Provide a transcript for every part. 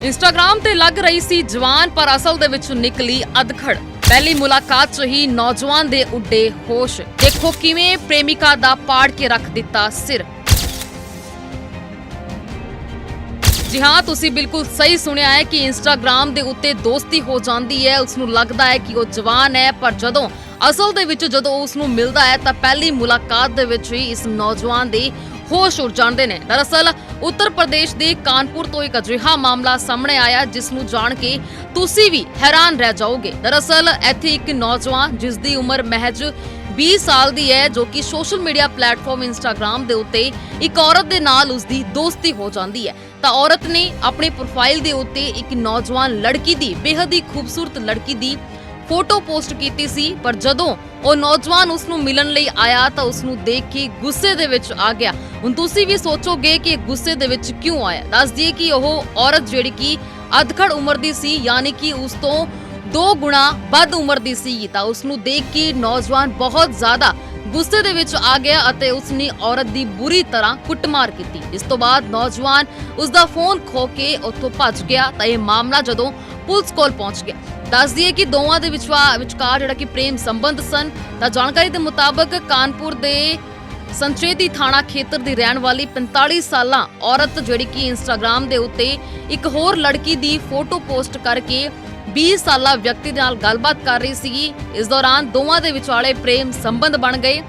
Instagram ਤੇ ਲੱਗ ਰਹੀ ਸੀ ਜਵਾਨ ਪਰ ਅਸਲ ਦੇ ਵਿੱਚ ਨਿਕਲੀ ਅਧਖੜ ਪਹਿਲੀ ਮੁਲਾਕਾਤ 'ਚ ਹੀ ਨੌਜਵਾਨ ਦੇ ਉੱਡੇ ਹੋਸ਼। ਦੇਖੋ ਕਿਵੇਂ ਪ੍ਰੇਮਿਕਾ ਦਾ ਪਾੜ ਕੇ ਰੱਖ ਦਿੱਤਾ ਸਿਰ। ਜੀ ਹਾਂ, ਤੁਸੀਂ ਬਿਲਕੁਲ ਸਹੀ ਸੁਣਿਆ ਹੈ ਕਿ ਇੰਸਟਾਗ੍ਰam ਦੇ ਉੱਤੇ ਦੋਸਤੀ ਹੋ ਜਾਂਦੀ ਹੈ ਉਸ ਨੂੰ ਲੱਗਦਾ ਹੈ ਕਿ ਉਹ ਜਵਾਨ ਹੈ, ਪਰ ਜਦੋਂ ਅਸਲ ਦੇ ਵਿੱਚ ਜਦੋਂ ਉਸ ਨੂੰ ਮਿਲਦਾ ਹੈ, ਤਾਂ ਪਹਿਲੀ ਮੁਲਾਕਾਤ ਦੇ ਵਿੱਚ ਹੀ ਇਸ ਨੌਜਵਾਨ ਦੀ ਹੋਸ਼ ਉੱਡ ਜਾਂਦੇ ਨੇ। ਦਰਅਸਲ, ਉੱਤਰ ਪ੍ਰਦੇਸ਼ ਦੇ ਕਾਨਪੁਰ ਤੋਂ ਇੱਕ ਅਜਿਹਾ ਮਾਮਲਾ ਸਾਹਮਣੇ ਆਇਆ, ਜਿਸ ਨੂੰ ਜਾਣ ਕੇ ਤੁਸੀਂ ਵੀ ਹੈਰਾਨ ਰਹਿ ਜਾਓਗੇ। ਦਰਅਸਲ, ਇੱਥੇ ਇੱਕ ਨੌਜਵਾਨ, ਜਿਸ ਦੀ ਉਮਰ ਮਹਿਜ 20 ਸਾਲ ਦੀ ਹੈ, ਜੋ ਕਿ ਸੋਸ਼ਲ ਮੀਡੀਆ ਪਲੇਟਫਾਰਮ ਇੰਸਟਾਗ੍ਰam ਦੇ ਉੱਤੇ ਇੱਕ ਔਰਤ ਦੇ ਨਾਲ ਉਸ ਦੀ ਦੋਸਤੀ ਹੋ ਜਾਂਦੀ ਹੈ। ਤਾਂ ਔਰਤ ਨੇ ਆਪਣੀ ਪ੍ਰੋਫਾਈਲ ਦੇ ਉੱਤੇ ਇੱਕ ਨੌਜਵਾਨ ਲੜਕੀ ਦੀ, ਬੇਹੱਦ ਹੀ ਖੂਬਸੂਰਤ ਲੜਕੀ ਦੀ ਫੋਟੋ ਪੋਸਟ ਕੀਤੀ ਸੀ, ਪਰ ਜਦੋਂ ਉਹ ਨੌਜਵਾਨ ਉਸ ਨੂੰ ਮਿਲਣ ਲਈ ਆਇਆ ਤਾਂ ਉਸ ਨੂੰ ਦੇਖ ਕੇ ਗੁੱਸੇ ਦੇ ਵਿੱਚ ਆ ਗਿਆ। ਹੁਣ ਤੁਸੀਂ ਵੀ ਸੋਚੋਗੇ ਕਿ ਗੁੱਸੇ ਦੇ ਵਿੱਚ ਕਿਉਂ ਆਇਆ? ਦੱਸ ਦਈਏ ਕਿ ਉਹ ਔਰਤ ਜਿਹੜੀ ਕਿ ਅਧਖੜ ਉਮਰ ਦੀ ਸੀ, ਯਾਨੀ ਕਿ ਉਸ ਤੋਂ ਦੋ ਗੁਣਾ ਵੱਧ ਉਮਰ ਦੀ ਸੀ, ਤਾਂ ਉਸ ਨੂੰ ਦੇਖ ਕੇ ਨੌਜਵਾਨ ਬਹੁਤ ਜ਼ਿਆਦਾ ਗੁੱਸੇ ਦੇ ਵਿੱਚ ਆ ਗਿਆ ਅਤੇ ਉਸ ਨੇ ਔਰਤ ਦੀ ਬੁਰੀ ਤਰ੍ਹਾਂ ਕੁੱਟਮਾਰ ਕੀਤੀ। ਇਸ ਤੋਂ ਬਾਅਦ ਨੌਜਵਾਨ ਉਸ ਦਾ ਫੋਨ ਖੋ ਕੇ ਉੱਥੋਂ ਭੱਜ ਗਿਆ ਤਾਂ ਇਹ ਮਾਮਲਾ ਜਦੋਂ ਪੁਲਿਸ ਕੋਲ ਪਹੁੰਚ ਗਿਆ। ਦੱਸ ਦਈਏ ਕਿ ਦੋਵਾਂ ਦੇ ਵਿਚਕਾਰ ਜਿਹੜਾ ਕਿ ਪ੍ਰੇਮ ਸੰਬੰਧ ਸਨ। ਤਾਂ ਜਾਣਕਾਰੀ ਦੇ ਮੁਤਾਬਕ ਕਾਨਪੁਰ ਦੇ ਸੰਚੇਦੀ ਥਾਣਾ ਖੇਤਰ ਦੀ ਰਹਿਣ ਵਾਲੀ 45 ਸਾਲਾਂ ਔਰਤ ਜਿਹੜੀ ਕਿ ਇੰਸਟਾਗ੍ਰam ਦੇ ਉੱਤੇ ਇੱਕ ਹੋਰ ਲੜਕੀ ਦੀ ਫੋਟੋ ਪੋਸਟ ਕਰਕੇ 20 ਸਾਲਾ ਵਿਅਕਤੀ ਦੇ ਨਾਲ ਗੱਲਬਾਤ ਕਰ ਰਹੀ ਸੀਗੀ। ਇਸ ਦੌਰਾਨ ਦੋਵਾਂ ਦੇ ਵਿਚਾਲੇ ਪ੍ਰੇਮ ਸੰਬੰਧ ਬਣ ਗਏ।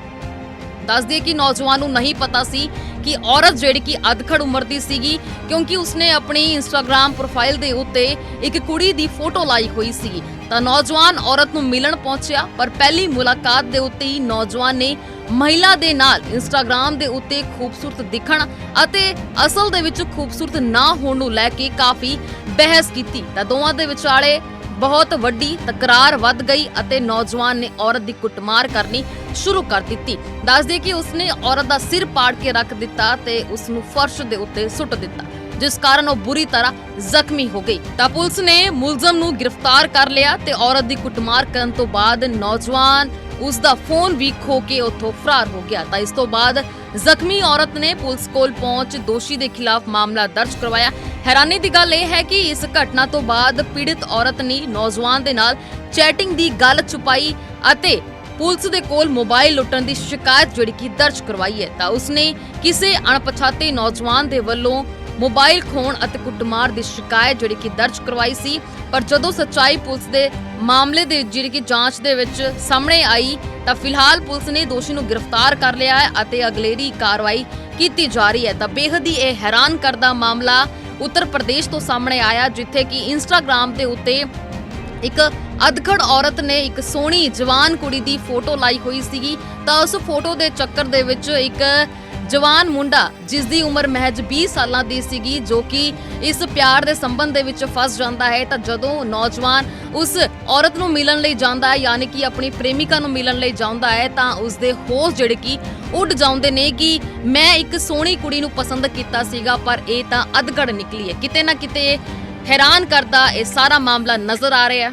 ਦੱਸ ਦਈਏ ਕਿ ਨੌਜਵਾਨ ਨੂੰ ਨਹੀਂ ਪਤਾ ਸੀ ਕਿ ਔਰਤ ਜਿਹੜੀ ਕਿ ਅਧਖੜ ਉਮਰ ਦੀ ਸੀਗੀ, ਕਿਉਂਕਿ ਉਸਨੇ ਆਪਣੀ ਇੰਸਟਾਗ੍ਰam ਪ੍ਰੋਫਾਈਲ ਦੇ ਉੱਤੇ ਇੱਕ ਕੁੜੀ ਦੀ ਫੋਟੋ ਲਾਈ ਹੋਈ ਸੀਗੀ। ਤਾਂ ਨੌਜਵਾਨ ਔਰਤ ਨੂੰ ਮਿਲਣ ਪਹੁੰਚਿਆ, ਪਰ ਪਹਿਲੀ ਮੁਲਾਕਾਤ ਦੇ ਉੱਤੇ ਹੀ ਨੌਜਵਾਨ ਨੇ ਮਹਿਲਾ ਦੇ ਨਾਲ ਇੰਸਟਾਗ੍ਰam ਦੇ ਉੱਤੇ ਖੂਬਸੂਰਤ ਦਿਖਣ ਅਤੇ ਅਸਲ ਦੇ ਵਿੱਚ ਖੂਬਸੂਰਤ ਨਾ ਹੋਣ ਨੂੰ ਲੈ ਕੇ ਕਾਫੀ ਬਹਿਸ ਕੀਤੀ। ਤਾਂ ਦੋਵਾਂ ਦੇ ਵਿਚਾਲੇ ਬਹੁਤ ਵੱਡੀ ਤਕਰਾਰ ਵੱਧ ਗਈ ਅਤੇ ਨੌਜਵਾਨ ਨੇ ਔਰਤ ਦੀ ਕੁੱਟਮਾਰ ਕਰਨੀ ਸ਼ੁਰੂ ਕਰ ਦਿੱਤੀ। ਦੱਸਦੇ ਕਿ ਉਸਨੇ ਔਰਤ ਦਾ ਸਿਰ ਪਾੜ ਕੇ ਰੱਖ ਦਿੱਤਾ ਤੇ ਉਸ ਨੂੰ ਫਰਸ਼ ਦੇ ਉੱਤੇ ਸੁੱਟ ਦਿੱਤਾ, ਜਿਸ ਕਾਰਨ ਉਹ ਬੁਰੀ ਤਰ੍ਹਾਂ ਜ਼ਖਮੀ ਹੋ ਗਈ। ਤਾਂ ਪੁਲਿਸ ਨੇ ਮੁਲਜ਼ਮ ਨੂੰ ਗ੍ਰਿਫਤਾਰ ਕਰ ਲਿਆ ਤੇ ਔਰਤ ਦੀ ਕੁੱਟਮਾਰ ਕਰਨ ਤੋਂ ਬਾਅਦ ਨੌਜਵਾਨ ਉਸ ਦਾ ਫੋਨ ਵੀ ਖੋ ਕੇ ਉੱਥੋਂ ਫਰਾਰ ਹੋ ਗਿਆ। ਤਾਂ ਇਸ ਤੋਂ ਬਾਅਦ ਜ਼ਖਮੀ ਔਰਤ ਨੇ ਪੁਲਿਸ ਕੋਲ ਪਹੁੰਚ ਦੋਸ਼ੀ ਦੇ ਖਿਲਾਫ ਮਾਮਲਾ ਦਰਜ ਕਰਵਾਇਆ ਹੈਰਾਨੀ ਦੀ ਗੱਲ ਇਹ ਹੈ ਕਿ ਇਸ ਘਟਨਾ ਤੋਂ ਬਾਅਦ ਪੀੜਿਤ ਔਰਤ ਨੇ ਨੌਜਵਾਨ ਦੇ ਨਾਲ ਚੈਟਿੰਗ ਦੀ ਗੱਲ ਛੁਪਾਈ ਅਤੇ ਪੁਲਿਸ ਦੇ ਕੋਲ ਮੋਬਾਈਲ ਲੁੱਟਣ ਦੀ ਸ਼ਿਕਾਇਤ ਜਿਹੜੀ ਕਿ ਦਰਜ ਕਰਵਾਈ ਹੈ। ਤਾਂ ਉਸਨੇ ਕਿਸੇ ਅਣਪਛਾਤੇ ਨੌਜਵਾਨ ਦੇ ਵੱਲੋਂ ਮੋਬਾਈਲ ਖੋਣ ਅਤੇ ਕੁੱਟਮਾਰ ਦੀ ਸ਼ਿਕਾਇਤ ਜਿਹੜੀ ਕਿ ਦਰਜ ਕਰਵਾਈ ਸੀ। ਪਰ ਜਦੋਂ ਸੱਚਾਈ ਪੁਲਿਸ ਦੇ ਮਾਮਲੇ ਦੇ ਜਿਹੜੀ ਕਿ ਜਾਂਚ ਦੇ ਵਿੱਚ ਸਾਹਮਣੇ ਆਈ, ਤਾਂ ਫਿਲਹਾਲ ਪੁਲਿਸ ਨੇ ਦੋਸ਼ੀ ਨੂੰ ਗ੍ਰਿਫਤਾਰ ਕਰ ਲਿਆ ਹੈ ਅਤੇ ਅਗਲੇਰੀ ਕਾਰਵਾਈ ਕੀਤੀ ਜਾ ਰਹੀ ਹੈ। ਤਾਂ ਬੇਹੱਦ ਹੀ ਇਹ ਹੈਰਾਨ ਕਰਦਾ ਮਾਮਲਾ ਉੱਤਰ ਪ੍ਰਦੇਸ਼ ਤੋਂ ਸਾਹਮਣੇ ਆਇਆ, ਜਿੱਥੇ ਕਿ ਇੰਸਟਾਗ੍ਰam ਦੇ ਉੱਤੇ ਇੱਕ ਅਧਖੜ ਔਰਤ ਨੇ ਇੱਕ ਸੋਹਣੀ ਜਵਾਨ ਕੁੜੀ ਦੀ ਫੋਟੋ ਲਾਈ ਹੋਈ ਸੀਗੀ। ਤਾਂ ਉਸ ਫੋਟੋ ਦੇ ਚੱਕਰ ਦੇ ਵਿੱਚ ਇੱਕ ਜਵਾਨ ਮੁੰਡਾ ਜਿਸ ਦੀ ਉਮਰ ਮਹਿਜ 20 ਸਾਲਾਂ ਦੀ ਸੀਗੀ, ਜੋ ਕਿ ਇਸ ਪਿਆਰ ਦੇ ਸੰਬੰਧ ਦੇ ਵਿੱਚ ਫਸ ਜਾਂਦਾ ਹੈ, ਤਾਂ ਜਦੋਂ ਨੌਜਵਾਨ ਉਸ ਔਰਤ ਨੂੰ ਮਿਲਣ ਲਈ ਜਾਂਦਾ ਹੈ, ਯਾਨੀ ਕਿ ਆਪਣੀ ਪ੍ਰੇਮਿਕਾ ਨੂੰ ਮਿਲਣ ਲਈ ਜਾਂਦਾ ਹੈ, ਤਾਂ ਉਸ ਦੇ ਹੋਸ਼ ਜਿਹੜੇ ਕਿ ਉੱਡ ਜਾਂਦੇ ਨੇ ਕਿ ਮੈਂ ਇੱਕ ਸੋਹਣੀ ਕੁੜੀ ਨੂੰ ਪਸੰਦ ਕੀਤਾ ਸੀਗਾ, ਪਰ ਇਹ ਤਾਂ ਅਧਗੜ ਨਿਕਲੀ ਹੈ। ਕਿਤੇ ਨਾ ਕਿਤੇ ਹੈਰਾਨ ਕਰਦਾ ਇਹ ਸਾਰਾ ਮਾਮਲਾ ਨਜ਼ਰ ਆ ਰਿਹਾ।